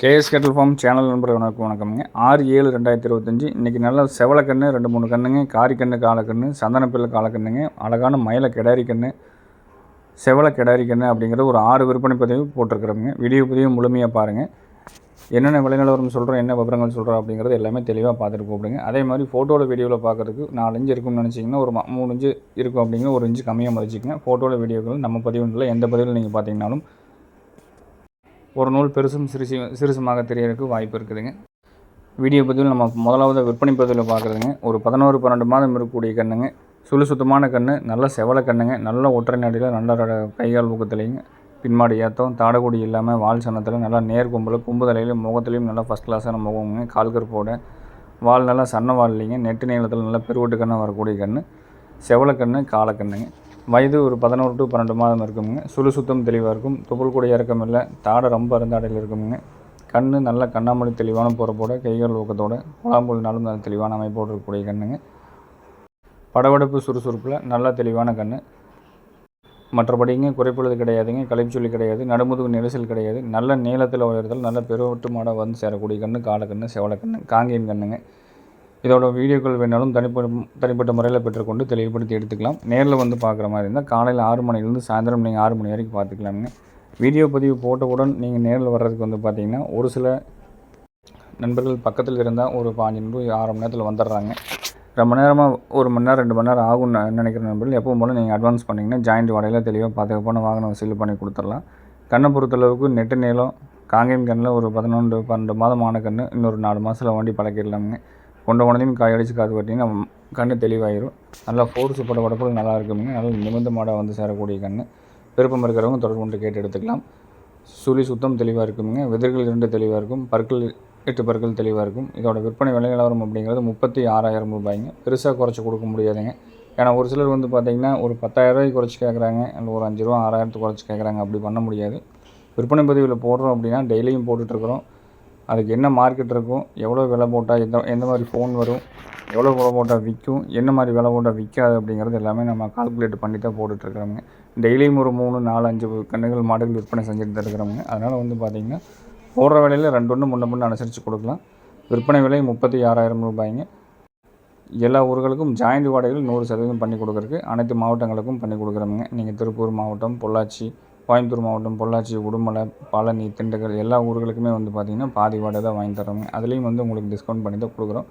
KS kettle form channel நண்பர் வணக்கம் வணக்கம்ங்க. ஆறு ஏழு ரெண்டாயிரத்தி இருபத்தஞ்சி. இன்றைக்கி நல்ல செவலக்கண்ணு ரெண்டு மூணு கண்ணுங்க. காரிக்கண்ணு காலக்கண்ணு சந்தனப்பிள்ளை காலக்கண்ணுங்க அழகான மயில கிடாரி கண்ணு செவல கிடாரி கண்ணு அப்படிங்கிற ஒரு ஆறு விற்பனை பதிவு போட்டிருக்கிறோங்க வீடியோ பதிவு முழுமையாக பாருங்கள் என்னென்ன விலைநிலவரம் சொல்கிறோம் என்ன விவரங்கள் சொல்கிறோம் அப்படிங்கிறது எல்லாமே தெளிவாக பார்த்துட்டு கூப்பிடுங்க. அதே மாதிரி ஃபோட்டோவில் வீடியோவில் பார்க்குறதுக்கு நாலஞ்சு இருக்கும்னு நினச்சிங்கன்னா ஒரு மூணு இஞ்சு இருக்கும் அப்படிங்கிற ஒரு இஞ்சு கம்மியாக மதிச்சிக்கங்க ஃபோட்டோவில் வீடியோக்கள் நம்ம பதிவுகளில் எந்த பதிவில் நீங்கள் பார்த்தீங்கன்னாலும் ஒரு நூல் பெருசும் சிறுசு சிறுசுமாக தெரியறதுக்கு வாய்ப்பு இருக்குதுங்க. வீடியோ பதிவில் நம்ம முதலாவது விற்பனை பதிவில் பார்க்குறதுங்க. ஒரு பதினோரு பன்னெண்டு மாதம் இருக்கக்கூடிய கண்ணுங்க. சுழு சுத்தமான கண்ணு நல்ல செவலை கண்ணுங்க. நல்ல ஒற்றை நாடியில் நல்ல கைகால் ஊக்கத்துலேங்க. பின்மாடி ஏற்றம் தாடகுடி இல்லாமல் வால் சனத்தில் நல்லா நேர் கொம்பில் கும்புதலையிலும் முகத்துலையும் நல்லா ஃபஸ்ட் கிளாஸான முகமுங்க கால் கருப்போட. வால் நல்லா சன்ன வால் இல்லைங்க. நெட்டு நீளத்தில் நல்லா பெருவட்டு கண்ணு வரக்கூடிய கண்ணு. கன்று காலக்கண்ணுங்க வயது ஒரு பதினோரு டு பன்னெண்டு மாதம் இருக்குங்க சுழு சுத்தம் தெளிவாக இருக்கும். துப்புள் கூட இறக்கம் இல்லை. தாடை ரொம்ப அருந்தாடையில் இருக்குங்க கண் நல்ல கண்ணாமொழி தெளிவான போகிறப்போட கைகள் ஊக்கத்தோட குழாம்புலினாலும் நல்ல தெளிவான அமைப்போடு இருக்கக்கூடிய கண்ணுங்க. படவெடுப்பு சுறுசுறுப்பில் நல்ல தெளிவான கண் மற்றபடிங்க குறைப்பொழுது கிடையாதுங்க. கலைச்சொல்லி கிடையாது. நடுமுதுகு நெரிசல் கிடையாது. நல்ல நீளத்தில் உயர்தல் நல்ல பெருவட்டு மாட வந்து சேரக்கூடிய கண்ணு காலக்கண்ணு செவலக்கண்ணு காங்கேயம் கண்ணுங்க. இதோட வீடியோக்கள் வேணாலும் தனிப்பட்ட தனிப்பட்ட முறையில் பெற்றுக்கொண்டு தெளிவுபடுத்தி எடுத்துக்கலாம். நேரில் வந்து பார்க்குற மாதிரி இருந்தால் காலையில் ஆறு மணிலேருந்து சாயந்தரம் நீங்கள் ஆறு மணி வரைக்கும் பார்த்துக்கலாமுங்க. வீடியோ பதிவு போட்டவுடன் நீங்கள் நேரில் வர்றதுக்கு வந்து பார்த்தீங்கன்னா ஒரு சில நண்பர்கள் பக்கத்தில் இருந்தால் ஒரு பாஞ்சு நிமிடம் ஆறு மணி நேரத்தில் வந்துடுறாங்க ரொம்ப நேரமாக ஒரு மணி நேரம் ரெண்டு மணி நேரம் ஆகும்னு நான் நினைக்கிற நண்பர்கள் எப்பவும் போல் நீங்கள் அட்வான்ஸ் பண்ணிங்கன்னா ஜாயிண்ட் வடையில் தெளிவாக பாதுகாப்பான வாகனம் வசூல் பண்ணி கொடுத்துடலாம் கண்ணை பொறுத்தளவுக்கு நெட்டு நீளம் காங்கேயம் கண்ணில் ஒரு பதினொன்று பன்னெண்டு மாதம் ஆன கன்று இன்னொரு நாலு மாதத்தில் வண்டி பழக்கிடலாமுங்க. கொண்ட உடனே காய் அடித்து காது பார்த்தீங்கன்னா கண் தெளிவாயிடும் நல்லா ஃபோர்ஸ் போட உடம்புல நல்லா இருக்குங்க நல்லா நிமிர்ந்த மாடாக வந்து சேரக்கூடிய கண் விருப்பம் இருக்கிறவங்க தொடர்பு கொண்டு கேட்டு எடுத்துக்கலாம். சுழி சுத்தம் தெளிவாக இருக்குங்க விதிர்கள் இரண்டு தெளிவாக இருக்கும். பற்கள் எட்டு பற்கள் தெளிவாக இருக்கும். இதோட விற்பனை விலை நிலவரம் அப்படிங்கிறது முப்பத்தி ஆறாயிரம் ரூபாய்ங்க. பெருசாக குறைச்சி கொடுக்க முடியாதுங்க. ஏன்னா ஒரு சிலர் வந்து பார்த்தீங்கன்னா ஒரு பத்தாயிரரூபாய்க்கு குறைச்சி கேட்குறாங்க இல்லை ஒரு அஞ்சு ரூபா ஆறாயிரத்துக்கு குறைச்சி கேட்குறாங்க அப்படி பண்ண முடியாது. விற்பனை பதிவில் போடுறோம் அப்படின்னா டெய்லியும் போட்டுட்ருக்குறோம் அதுக்கு என்ன மார்க்கெட் இருக்கும் எவ்வளோ விலை போட்டால் எந்த எந்த மாதிரி ஃபோன் வரும் எவ்வளோ விலை போட்டால் விற்கும் என்ன மாதிரி விலை போட்டால் விற்காது அப்படிங்கிறது எல்லாமே நம்ம கால்குலேட் பண்ணி தான் போட்டுட்ருக்குறோங்க டெய்லியும் ஒரு மூணு நாலு அஞ்சு கண்ணுகள் மாடுகள் விற்பனை செஞ்சுட்டு தான் இருக்கிறோங்க அதனால் வந்து பார்த்திங்கன்னா போடுற விலையில் ரெண்டு ஒன்று முன்ன முன்ன அனுசரித்து கொடுக்கலாம். விற்பனை விலை முப்பத்தி ஆறாயிரம் ரூபாய்ங்க. எல்லா ஊர்களுக்கும் ஜாயிண்ட் வாடகைகள் நூறு சதவீதம் பண்ணி கொடுக்குறக்கு அனைத்து மாவட்டங்களுக்கும் பண்ணி கொடுக்குறோங்க நீங்கள் திருப்பூர் மாவட்டம் பொள்ளாச்சி கோயம்புத்தூர் மாவட்டம் பொள்ளாச்சி உடுமலை பழனி திண்டுக்கல் எல்லா ஊர்களுக்குமே வந்து பார்த்திங்கன்னா பாதி வாடகை தான் வாங்கி தரோங்க அதுலேயும் வந்து உங்களுக்கு டிஸ்கவுண்ட் பண்ணி தான் கொடுக்குறோம்.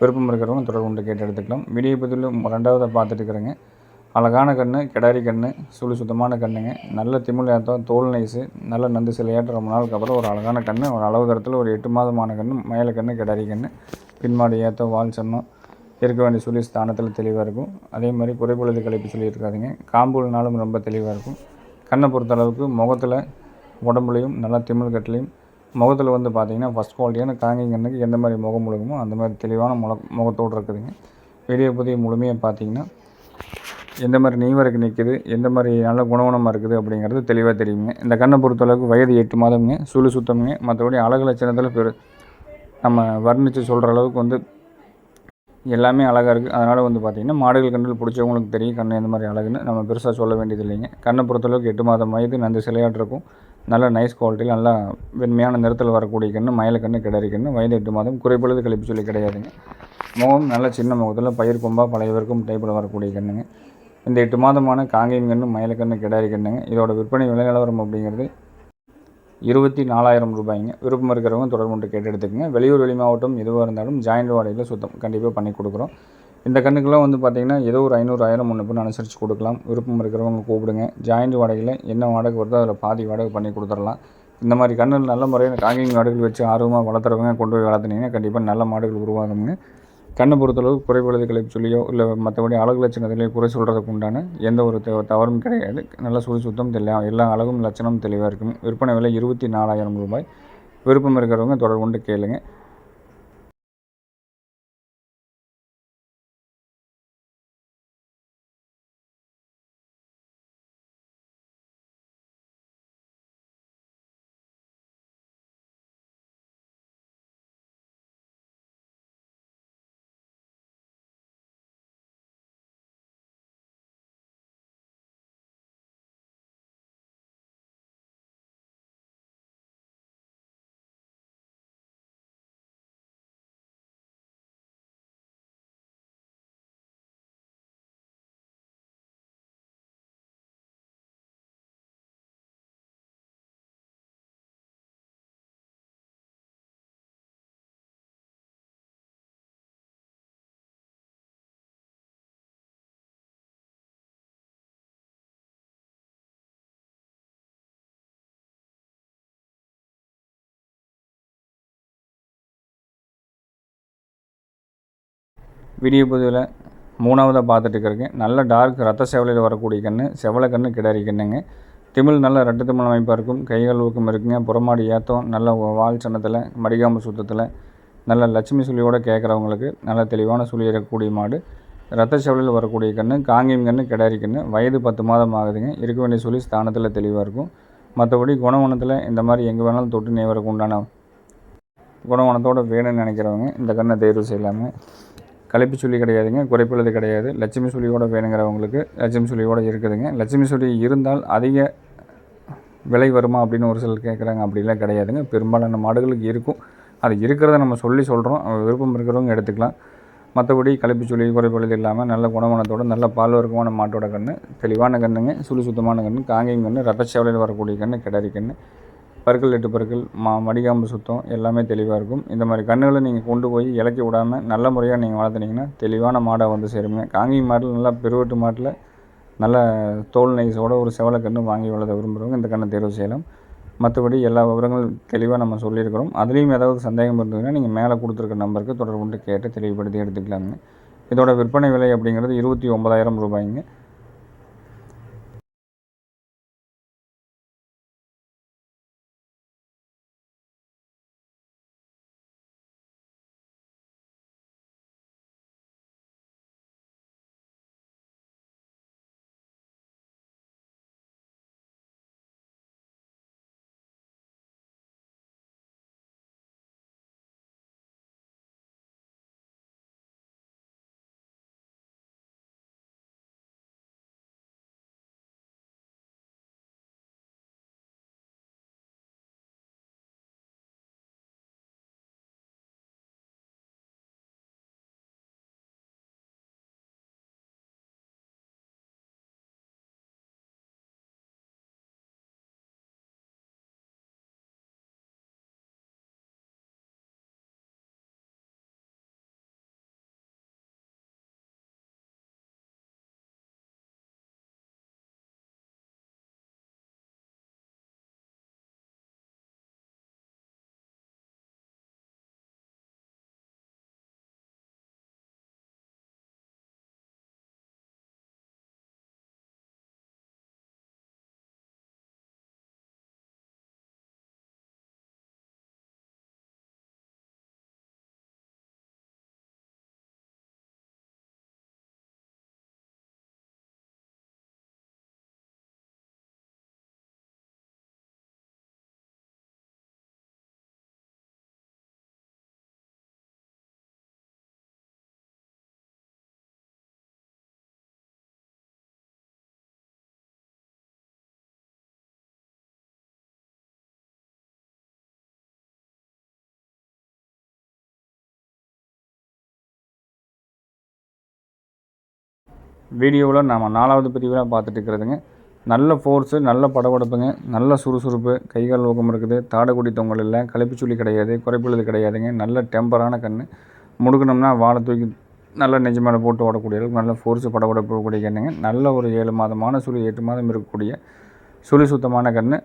விருப்பம் இருக்கிறவங்க தொடர்பு கொண்டு கேட்டு எடுத்துக்கலாம். வீடியோ பதிலும் ரெண்டாவதாக பார்த்துட்டு இருக்கிறேங்க. அழகான கண்ணு கிடாரி கண்ணு சுழி சுத்தமான கண்ணுங்க. நல்ல திமிழ் ஏற்றம் தோல் நைஸு நல்ல நந்து சிலையாட்டம் ரொம்ப நாளுக்கு அப்புறம் ஒரு அழகான கண்ணு ஒரு அளவு தரத்தில் ஒரு எட்டு மாதமான கண்ணு மயில கண்ணு கிடாரி கண்ணு பின்மாடு ஏற்றம் வால் சன்னம் இருக்க வேண்டிய சொல்லி ஸ்தானத்தில் தெளிவாக இருக்கும். அதே மாதிரி குறைபொழுது கழிப்பு சொல்லியிருக்காதுங்க. காம்புல்னாலும் ரொம்ப தெளிவாக இருக்கும். கண்ணை பொறுத்தளவுக்கு முகத்தில் உடம்புலையும் நல்லா திமிழ் கட்டிலையும் முகத்தில் வந்து பார்த்தீங்கன்னா ஃபஸ்ட் குவாலிட்டியான காங்கி கண்ணுக்கு எந்த மாதிரி முகம் முழுகுமோ அந்த மாதிரி தெளிவான முக முகத்தோடு இருக்குதுங்க. வீடியோ பற்றி முழுமையாக பார்த்தீங்கன்னா எந்த மாதிரி நீவருக்கு நிற்கிது எந்த மாதிரி நல்ல குணவனமாக இருக்குது அப்படிங்கிறது தெளிவாக தெரியுங்க. இந்த கண்ணை பொறுத்தளவுக்கு வயது எட்டு மாதம்ங்க சுழு சுத்தம்ங்க. மற்றபடி அழகு லட்சணத்தில் பெரு நம்ம வர்ணித்து சொல்கிற அளவுக்கு வந்து எல்லாமே அழகாக இருக்குது அதனால் வந்து பார்த்திங்கன்னா மாடுகள் கண்ணில் பிடிச்சவங்களுக்கு தெரியும். கண்ணு எந்த மாதிரி அழகுன்னு நம்ம பெருசாக சொல்ல வேண்டியது இல்லைங்க. கண்ணை பொறுத்தளவுக்கு எட்டு மாதம் வயது நந்து சிலையாட்டிருக்கும் நல்ல நைஸ் குவாலிட்டியில் நல்லா வெண்மையான நிறத்தில் வரக்கூடிய கண்ணு மயில கண்ணு கிடறி கண்ணு வயது எட்டு மாதம் குறைப்பொழுது கழிப்பு சொல்லி கிடையாதுங்க. முகம் நல்ல சின்ன முகத்தில் பயிர் கொம்பாக பழையவருக்கும் டைப்பில் வரக்கூடிய கண்ணுங்க. இந்த எட்டு மாதமான காங்கேயம் கண்ணு மயில கண்ணு கிடாரி கண்ணுங்க. இதோட விற்பனை விலை நிலவரம் அப்படிங்கிறது இருபத்தி நாலாயிரம் ரூபாய்ங்க. விருப்பம் இருக்கிறவங்க தொடர்பு கொண்டு கேட்டு எடுத்துக்கங்க. வெளியூர் வெளி மாவட்டம் எதுவாக இருந்தாலும் ஜாயிண்ட் வாடகையில் சுத்தம் கண்டிப்பாக பண்ணி கொடுக்குறோம். இந்த கண்ணுக்கெல்லாம் வந்து பார்த்திங்கன்னா ஏதோ ஒரு ஐநூறு ஆயிரம் முன்ன பின்ன அனுசரித்து கொடுக்கலாம். விருப்பம் இருக்கிறவங்க கூப்பிடுங்க. ஜாயிண்ட் வாடகையில் என்ன வாடகை வருதோ அதில் பாதி வாடகை பண்ணி கொடுத்துடலாம். இந்த மாதிரி கண்ணில் நல்ல முறையில் காங்கிங் மாடுகள் வச்சு ஆர்வமாக வளர்த்துறவங்க கொண்டு போய் வளர்த்துனீங்கன்னா கண்டிப்பாக நல்ல மாடுகள் உருவாகுங்க. கண்ணை பொறுத்தளவு குறைபடுது சொல்லியோ இல்லை மற்றபடி அழகு லட்சணத்திலேயோ குறை சொல்கிறதுக்கு உண்டான எந்த ஒரு த- தவறும் கிடையாது. நல்ல சுழி சுத்தம் தெளிவா எல்லா அழகும் லட்சணமும் தெளிவாக இருக்கும். விற்பனை விலை இருபத்தி நாலாயிரம் ரூபாய். விருப்பம் இருக்கிறவங்க தொடர்பு கொண்டு கேளுங்கள் விடிய பதிவில் மூணாவதாக பார்த்துட்டு இருக்கிறேன் நல்ல டார்க் ரத்த செவலையில் வரக்கூடிய கண்ணு செவலை கன்று கிடாரி கண்ணுங்க. திமிழ் நல்ல ரெட்டு திமிழ் அமைப்பாக இருக்கும். கைகள் ஊக்கம் இருக்குங்க. புறமாடி ஏத்தம் நல்ல வால் சன்னத்தில் மடிகாம்பு சுத்தத்தில் நல்ல லட்சுமி சுழியோடு கேட்குறவங்களுக்கு நல்ல தெளிவான சுழி இருக்கக்கூடிய மாடு. ரத்த செவலில் வரக்கூடிய கண்ணு காங்கியம் கன்று கிடாரி கண்ணு வயது பத்து மாதம் ஆகுதுங்க. இருக்க வேண்டிய சுழி ஸ்தானத்தில் தெளிவாக இருக்கும். மற்றபடி குணவனத்தில் இந்த மாதிரி எங்கே வேணாலும் தொட்டு நேவருக்கு உண்டான குணவனத்தோடு வேணும்னு நினைக்கிறவங்க இந்த கண்ணை தேர்வு செய்யலாமே கழிப்பு சொல்லி கிடையாதுங்க குறைப்புள்ளது கிடையாது. லட்சுமி சொல்லியோட வேணுங்கிறவங்களுக்கு லட்சுமி சொல்லியோடு இருக்குதுங்க. லட்சுமி சொல்லி இருந்தால் அதிக விலை வருமா அப்படின்னு ஒரு சிலர் கேட்குறாங்க அப்படிலாம் கிடையாதுங்க. பெரும்பாலான மாடுகளுக்கு இருக்கும். அது இருக்கிறத நம்ம சொல்லி சொல்கிறோம் விருப்பம் இருக்கிறவங்க எடுத்துக்கலாம். மற்றபடி கழிப்பு சொல்லி குறைப்புள்ளது இல்லாமல் நல்ல குணமானத்தோடு நல்ல பால் வர்க்கமான மாட்டோட கன்று தெளிவான கண்ணுங்க சுழி சுத்தமான கன்று காங்கையும் கன்று ரத்தச்சேவலையில் வரக்கூடிய கன்று கிடறி கன்று பற்கள் எட்டு பற்கள் மா மடிகாம்பு சுத்தம் எல்லாமே தெளிவாக இருக்கும். இந்த மாதிரி கன்றுகளை நீங்கள் கொண்டு போய் இலக்கி விடாமல் நல்ல முறையாக நீங்கள் வளர்த்துனீங்கன்னா தெளிவான மாடை வந்து சேருங்க. காங்கி மாட்டில் நல்லா பெருவெட்டு மாட்டில் நல்ல தோல் நைஸோட ஒரு செவலை கன்று வாங்கி வளர்த்த விரும்புகிறவங்க இந்த கண்ணை தேர்வு செய்யலாம். மற்றபடி எல்லா விவரங்களும் தெளிவாக நம்ம சொல்லியிருக்கிறோம். அதுலேயும் ஏதாவது சந்தேகம் இருந்ததுன்னா நீங்கள் மேலே கொடுத்துருக்க நம்பருக்கு தொடர்பு கொண்டு கேட்டு தெளிவுபடுத்தி எடுத்துக்கலாங்க இதோட விற்பனை விலை அப்படிங்கிறது இருபத்தி ஒன்பதாயிரம் ரூபாய்ங்க. வீடியோவில் நம்ம நாலாவது பிரிவில் பார்த்துட்டு இருக்கிறதுங்க. நல்ல ஃபோர்ஸு நல்ல படபடப்புங்க. நல்ல சுறுசுறுப்பு. கைகால் ஊக்கம் இருக்குது. தாடக்குடி தொங்கல் இல்லை. களைப்புச்சுள்ளி கிடையாது. குறைப்புள்ளது கிடையாதுங்க. நல்ல டெம்பரான கண் முடுக்கணும்னா வாழை தூக்கி நல்ல நெஞ்சு மேலே போட்டு ஓடக்கூடிய அளவுக்கு நல்ல ஃபோர்ஸு படபடப்பு கூடிய கண்ணுங்க. நல்ல ஒரு ஏழு மாதமான சுழி எட்டு மாதம் இருக்கக்கூடிய சுழி சுத்தமான கண்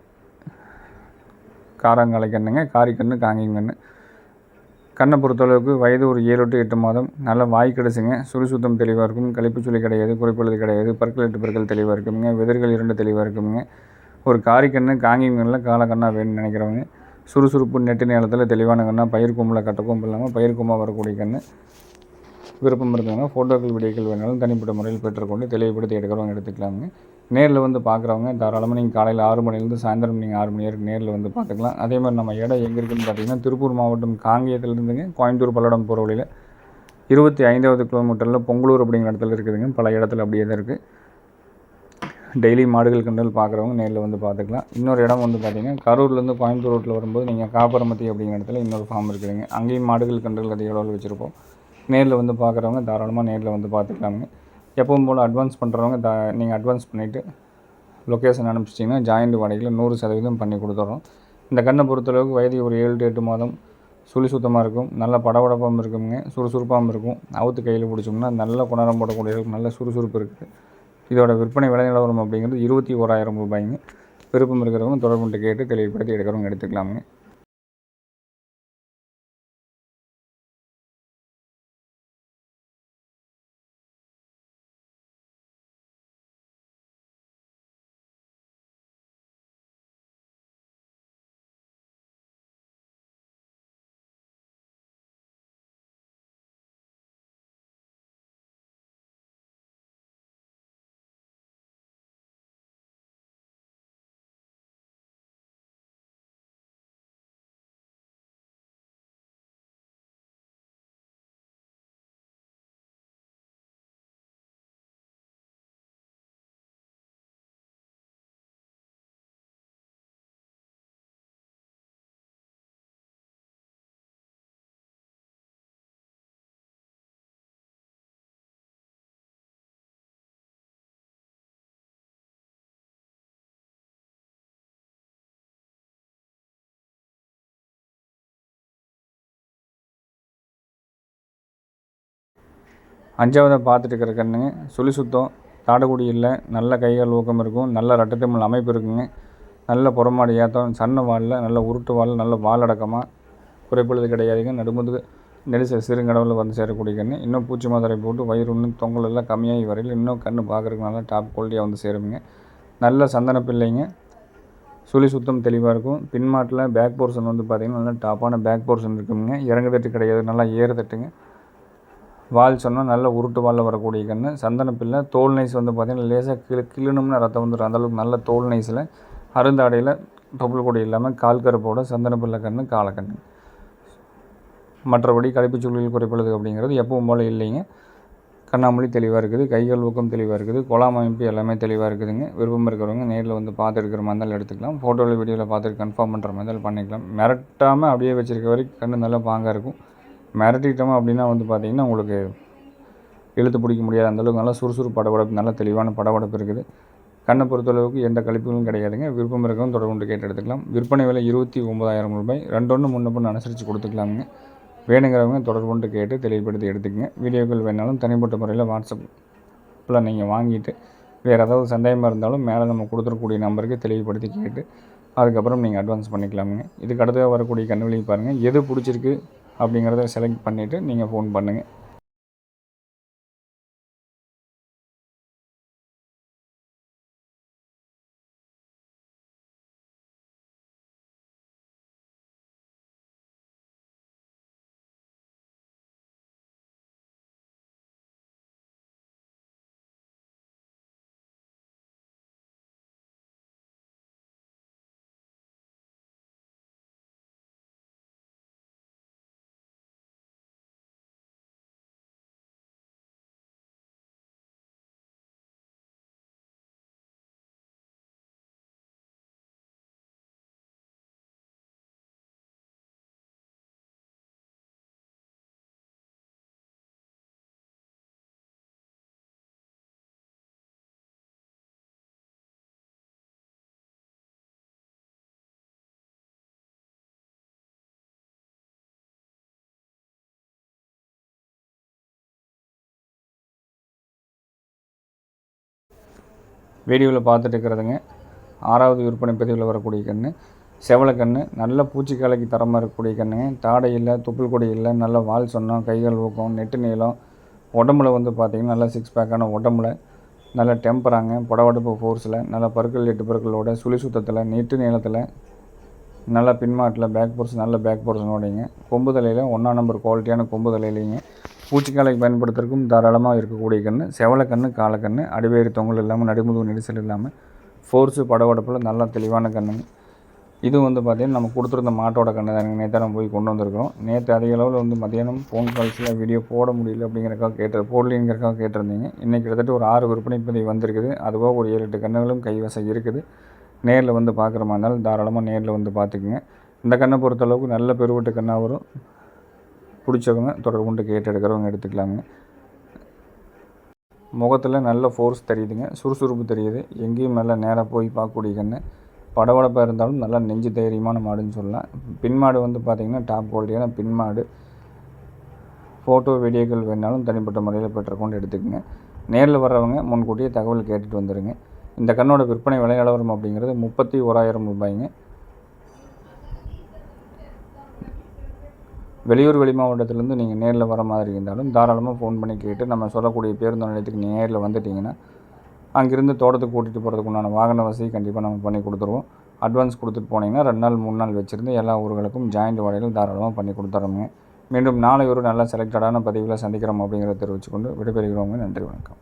காரங்காலை கண்ணுங்க. காரிக்கண்ணு காங்கிங் கண்ணு. கண்ணை பொறுத்தளவுக்கு வயது ஒரு ஏழு டு எட்டு மாதம். நல்ல வாய் கிடச்சுங்க சுறுசுத்தம் தெளிவாக இருக்கும் கழிப்பு சுழி கிடையாது குறைப்பொழுது கிடையாது பற்கள் எட்டு பற்கள் தெளிவாக இருக்குங்க. விதர்கள் இரண்டு தெளிவாக இருக்குங்க. ஒரு காரிக்கண்ணு கால கண்ணாக வேணும்னு நினைக்கிறவங்க சுறுசுறுப்பு நெட்டு நேரத்தில் தெளிவான கண்ணாக பயிர் கொம்பில் கட்ட கொம்பு இல்லாமல் பயிர் கொம்பாக வரக்கூடிய கண்ணு. விருப்பம் இருக்காங்க ஃபோட்டோக்கள் வீடியோக்கள் வேணாலும் தனிப்பட்ட முறையில் பெற்றுக்கொண்டு தெளிவுபடுத்தி எடுக்கிறவங்க எடுத்துக்கலாங்க நேரில் வந்து பார்க்குறவங்க தாராளமாக நீங்கள் காலையில் ஆறு மணிலேருந்து சாயந்தரம் நீங்கள் ஆறு மணி வரைக்கும் நேரில் வந்து பார்த்துக்கலாம் அதே மாதிரி நம்ம இடம் எங்கே இருக்குதுன்னு பார்த்தீங்கன்னா திருப்பூர் மாவட்டம் காங்கேயத்துலேருந்துங்க கோயம்புத்தூர் பல்லடம் போகிற வழியில் இருபத்தி ஐந்தாவது கிலோமீட்டரில் பொங்கலூர் அப்படிங்கிற இடத்துல இருக்குதுங்க. பல இடத்துல அப்படியே தான் இருக்குது டெய்லி மாடுகள் கண்டல் பார்க்குறவங்க நேரில் வந்து பார்த்துக்கலாம் இன்னொரு இடம் வந்து பார்த்திங்கன்னா கரூர்லேருந்து கோயம்புத்தூர் ரோட்டில் வரும்போது நீங்கள் காப்பரமத்தி அப்படிங்கிற இடத்துல இன்னொரு ஃபார்ம் இருக்குதுங்க. அங்கேயும் மாடுகள் கண்டல் அதிக அளவில் வச்சுருப்போம். நேரில் வந்து பார்க்குறவங்க தாராளமாக நேரில் வந்து பார்த்துக்கலாமுங்க எப்பவும் போல் அட்வான்ஸ் பண்ணுறவங்க த நீங்கள் அட்வான்ஸ் பண்ணிவிட்டு லொக்கேஷன் அனுப்பிச்சிட்டிங்கன்னா ஜாயிண்ட் வாடகையில் நூறு சதவீதம் பண்ணி கொடுத்துட்றோம் இந்த கண்ணை பொறுத்தளவுக்கு வயது ஒரு ஏழு டு எட்டு மாதம். சுழி சுத்தமாக இருக்கும். நல்ல படபடப்பாகவும் இருக்குங்க. சுறுசுறுப்பாகவும் இருக்கும். அவுத்து கையில் பிடிச்சோம்னா நல்ல குணரம் போடக்கூடிய நல்ல சுறுசுறுப்பு இருக்குது இதோட விற்பனை விலை நிலவரம் அப்படிங்கிறது இருபத்தி ஓராயிரம் ரூபாய்ங்க. விருப்பம் இருக்கிறவங்க தொடர்புட்டு கேட்டு தெளிவுபடுத்தி எடுக்கிறவங்க எடுத்துக்கலாமுங்க. அஞ்சாவதாக பார்த்துட்டு இருக்கிற கண்ணுங்க சுழி சுத்தம். தாடகுடி இல்லை. நல்ல கைகால் ஊக்கம் இருக்கும். நல்ல ரட்டத்தமிழ் அமைப்பு இருக்குங்க. நல்ல புறமாடி ஏற்றம் சன்ன வாலில் நல்ல உருட்டு வாலில் நல்ல வாலடக்கமாக குறைப்பொழுது கிடையாதுங்க. நடுமுதுகு நெரிசல் சிறுங்கடவில் வந்து சேரக்கூடிய கண்ணு. இன்னும் பூச்சி மாத்திரை போட்டு வயிறு இன்னும் தொங்கல் எல்லாம் கம்மியாகி வரையில் இன்னும் கன்று பார்க்குறதுக்கு நல்லா டாப் குவாலிட்டியாக வந்து சேருங்க. நல்ல சந்தன பிள்ளைங்க. சுழி சுத்தம் தெளிவாக இருக்கும். பின்மாட்டில் பேக் போர்ஷன் வந்து பார்த்திங்கன்னா நல்லா டாப்பான பேக் போர்ஷன் இருக்குங்க. இறங்கு தட்டு கிடையாது. நல்லா ஏறு தட்டுங்க. வால் சொன்னால் நல்ல உருட்டு வாலில் வரக்கூடிய கன்று சந்தன பிள்ளை தோல் நைஸ் வந்து பார்த்திங்கன்னா லேசாக கிளு கிளுனம்னு ரத்தம் வந்துடும் அந்தளவுக்கு நல்ல தோல் நைஸில். அருந்தாடையில் தொப்புள் கொடி இல்லாமல் கால் கருப்போட சந்தன பிள்ளை கன்று காலக்கன்று மற்றபடி கழிப்பு சூழலில் குறைப்படுது அப்படிங்கிறது எப்பவும் போல் இல்லைங்க. கண்ணாமொழி தெளிவாக இருக்குது கைகள் ஊக்கம் தெளிவாக இருக்குது குழாம் அமைப்பு எல்லாமே தெளிவாக இருக்குதுங்க. விருப்பம் இருக்கிறவங்க நேரில் வந்து பார்த்து எடுக்கிற மாதிரி இருந்தாலும் எடுத்துக்கலாம் ஃபோட்டோவில் வீடியோவில் பார்த்துட்டு கன்ஃபார்ம் பண்ணுற மாதிரி இருந்தாலும் பண்ணிக்கலாம். மிரட்டாமல் அப்படியே வச்சுருக்க வரைக்கும் கண்ணு நல்லா பாங்காக இருக்கும். மிரட்டிட்டோம் அப்படின்னா வந்து பார்த்திங்கன்னா உங்களுக்கு இழுத்து பிடிக்க முடியாது அந்தளவுக்கு நல்லா சுறுசுறு படபடப்பு நல்ல தெளிவான படபடப்பு இருக்குது. கண்ணை பொறுத்தளவுக்கு எந்த கழிப்புகளும் கிடையாதுங்க. விருப்பம் இருக்கவும் தொடர்பு கொண்டு கேட்டு எடுத்துக்கலாம். விற்பனை விலை இருபத்தி ஒம்பதாயிரம் ரூபாய். ரெண்டொன்று முன்ன பொண்ணு அனுசரித்து கொடுத்துக்கலாமுங்க. வேணுங்கிறவங்க தொடர்பு கொண்டு கேட்டு தெளிவுபடுத்தி எடுத்துக்கங்க. வீடியோக்கள் வேணாலும் தனிப்பட்ட முறையில் வாட்ஸ்அப்பில் நீங்கள் வாங்கிட்டு வேறு ஏதாவது சந்தேகமாக இருந்தாலும் மேலே நம்ம கொடுத்துருக்கூடிய நம்பருக்கு தெளிவுபடுத்தி கேட்டு அதுக்கப்புறம் நீங்கள் அட்வான்ஸ் பண்ணிக்கலாமுங்க. இதுக்கு அடுத்ததாக வரக்கூடிய கண்ணுகளையும் பாருங்கள் எது பிடிச்சிருக்கு? அப்படிங்கிறத செலக்ட் பண்ணிவிட்டு நீங்கள் ஃபோன் பண்ணுங்கள் வீடியோவில் பார்த்துட்டு இருக்கிறதுங்க. ஆறாவது விற்பனை பதிவில் வரக்கூடிய கன்று. செவலக்கன்று நல்ல பூச்சிக்காலைக்கு தரமாக இருக்கக்கூடிய கன்றுங்க. தாடை இல்லை துப்புள் கொடி இல்லை நல்ல வால் சொன்னோம் கைகள் ஊக்கம் நெட்டு நீளம். உடம்புல வந்து பார்த்திங்கன்னா நல்லா சிக்ஸ் பேக்கான உடம்புல. நல்ல டெம்பராங்க. புடவடுப்பு ஃபோர்ஸில் நல்ல பருக்கள் எட்டு பருக்களோட சுழி சுத்தத்தில் நெட்டு நீளத்தில் நல்ல பின்மாட்டில் பேக் போர்ஸ் நல்ல பேக் போர்ஷனோடைங்க கொம்பு தலையில் ஒன்றாம் நம்பர் குவாலிட்டியான கொம்பு தலையிலைங்க. பூச்சிக்காலைக்கு பயன்படுத்துறதுக்கும் தாராளமாக இருக்கக்கூடிய கன்று செவலக்கன்று காலக்கன்று அடிவேறு தொங்கல் இல்லாமல் நடுமுதுகு நெரிசல் இல்லாமல் ஃபோர்ஸு படவடப்பில் நல்லா தெளிவான கன்றுங்க இது வந்து பார்த்திங்கன்னா நம்ம கொடுத்துருந்த மாட்டோட கண்ணு தானுங்க நேற்று நம்ம போய் கொண்டு வந்திருக்கிறோம். நேற்று அதிக அளவில் வந்து மத்தியானம் ஃபோன் கால்ஸில் வீடியோ போட முடியல அப்படிங்கிறக்காக கேட்டு போடலிங்கிறக்காக கேட்டிருந்தீங்க. இன்றைக்கி கிட்டத்தட்ட ஒரு ஆறு விற்பனை பதிவு வந்திருக்குது. அதுவாக ஒரு ஏழு எட்டு கண்ணுகளும் கைவசம் இருக்குது. நேரில் வந்து பார்க்குற மாதிரி இருந்தாலும் தாராளமாக நேரில் வந்து பார்த்துக்குங்க இந்த கண்ணை பொறுத்தளவுக்கு நல்ல பெருவட்டு கண்ணாக வரும். பிடிச்சவங்க தொடர்பு கொண்டு கேட்டு எடுக்கிறவங்க எடுத்துக்கலாங்க. முகத்தில் நல்ல ஃபோர்ஸ் தெரியுதுங்க. சுறுசுறுப்பு தெரியுது. எங்கேயும் நல்லா நேராக போய் பார்க்கக்கூடிய கண்ணு. படபடப்பாக இருந்தாலும் நல்லா நெஞ்சு தைரியமான மாடுன்னு சொல்லலாம். பின்மாடு வந்து பார்த்திங்கன்னா டாப் குவாலிட்டியான பின்மாடு ஃபோட்டோ வீடியோக்கள் வேணாலும் தனிப்பட்ட முறையில் பெற்றுக்கொண்டு எடுத்துக்கோங்க. நேரில் வர்றவங்க முன்கூட்டியே தகவல் கேட்டுட்டு வந்துடுங்க இந்த கண்ணோட விற்பனை விலை நிலவரம் அப்படிங்கிறது முப்பத்தி ஓராயிரம் ரூபாய்ங்க. வெளியூர் வெளி மாவட்டத்திலேருந்து நீங்கள் நேரில் வர மாதிரி இருந்தாலும் தாராளமாக ஃபோன் பண்ணி கேட்டு நம்ம சொல்லக்கூடிய பேருந்து நிலையத்துக்கு நேரில் வந்துட்டிங்கன்னா அங்கேருந்து தோட்டத்துக்கு கூட்டிகிட்டு போகிறதுக்கு உண்டான வாகன வசதி கண்டிப்பாக நம்ம பண்ணி கொடுத்துருவோம். அட்வான்ஸ் கொடுத்துட்டு போனீங்கன்னா ரெண்டு நாள் மூணு நாள் வச்சுருந்து எல்லா ஊர்களுக்கும் ஜாயிண்ட் வடையில் தாராளமாக பண்ணி கொடுத்துட்றோங்க மீண்டும் நாளை ஒரு நல்ல செலக்டடான பதிவில் சந்திக்கிறோம் அப்படிங்கிறத தெரிவித்துக்கொண்டு விடைபெறுகிறோங்க நன்றி வணக்கம்.